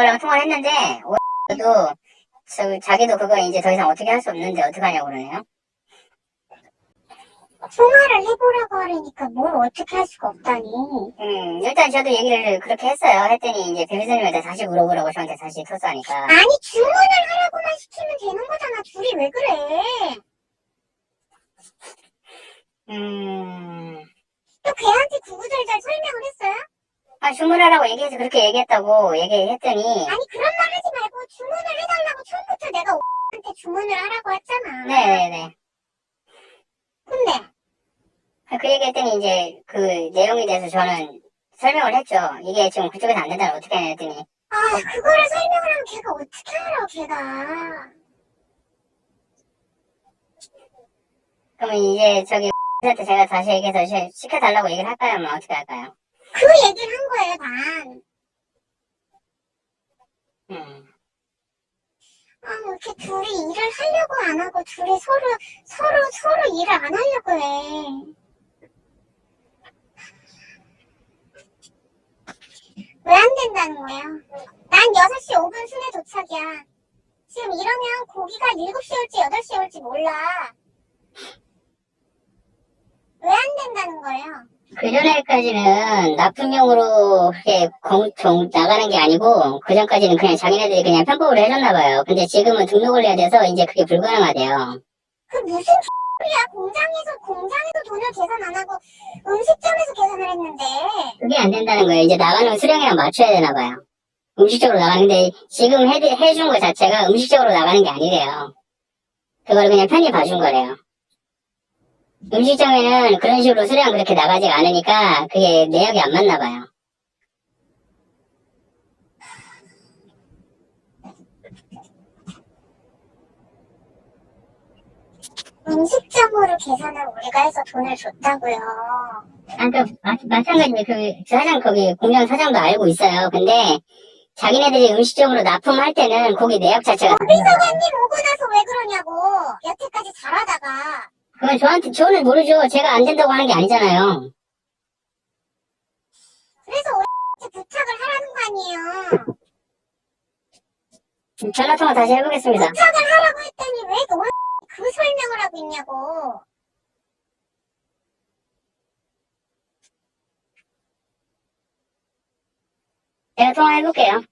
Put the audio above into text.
매니저랑 통화를 했는데 오도 자기도 그거 이제 더 이상 어떻게 할 수 없는데 어떡하냐고 그러네요. 통화를 해보라고 하려니까 뭘 어떻게 할 수가 없다니. 음, 일단 저도 얘기를 그렇게 했어요. 했더니 이제 변호사님한테 다시 물어보라고 저한테 다시 토스하니까. 아니 주문을 하라고만 시키면 되는 거잖아. 둘이 왜 그래? 음, 또 걔한테 구구절절 설명을 했어요? 아, 주문하라고 얘기해서 그렇게 얘기했다고 얘기했더니, 아니 그런 말 하지 말고 주문을 해달라고 처음부터 내가 오한테 주문을 하라고 했잖아. 네네네. 근데 그 얘기했더니 이제 그 내용에 대해서 저는 설명을 했죠. 이게 지금 그쪽에서 안 된다면 어떻게 하냐 했더니, 아 그거를 설명을 하면 걔가 어떻게 알아 걔가. 그러면 이제 저기 한테 제가 다시 얘기해서 시- 시켜달라고 얘기를 할까요? 뭐 어떻게 할까요? 그 얘기를 한 거예요 단. 음. 아, 뭐 이렇게 둘이 일을 하려고 안 하고 둘이 서로, 서로, 서로 일을 안 하려고 해. 왜 안 된다는 거야? 난 6시 5분 순회 도착이야. 지금 이러면 고기가 7시에 올지 8시에 올지 몰라. 거예요? 그 전에까지는 납품용으로 그렇게 공, 종, 나가는 게 아니고, 그 전까지는 그냥 자기네들이 그냥 편법으로 해줬나 봐요. 근데 지금은 등록을 해야 돼서 이제 그게 불가능하대요. 그 무슨 소리야? 공장에서, 공장에서 돈을 계산 안 하고 음식점에서 계산을 했는데. 그게 안 된다는 거예요. 이제 나가는 수량이랑 맞춰야 되나 봐요. 음식적으로 나가는데, 지금 해, 해준 거 자체가 음식적으로 나가는 게 아니래요. 그걸 그냥 편히 봐준 거래요. 음식점에는 그런 식으로 수량 그렇게 나가지 않으니까, 그게 내역이 안 맞나 봐요. 음식점으로 계산을 우리가 해서 돈을 줬다고요. 아, 그, 마, 마찬가지로 그, 사장, 거기, 공장 사장도 알고 있어요. 근데, 자기네들이 음식점으로 납품할 때는 고기 내역 자체가. 비서관님 오고 나서 왜 그러냐고. 여태까지 잘하다가. 그건 저한테, 저는 모르죠. 제가 안 된다고 하는 게 아니잖아요. 그래서 우리 부탁을 하라는 거 아니에요. 전화 통화 다시 해보겠습니다. 부탁을 하라고 했더니 왜 너, 그 설명을 하고 있냐고. 제가 통화해볼게요.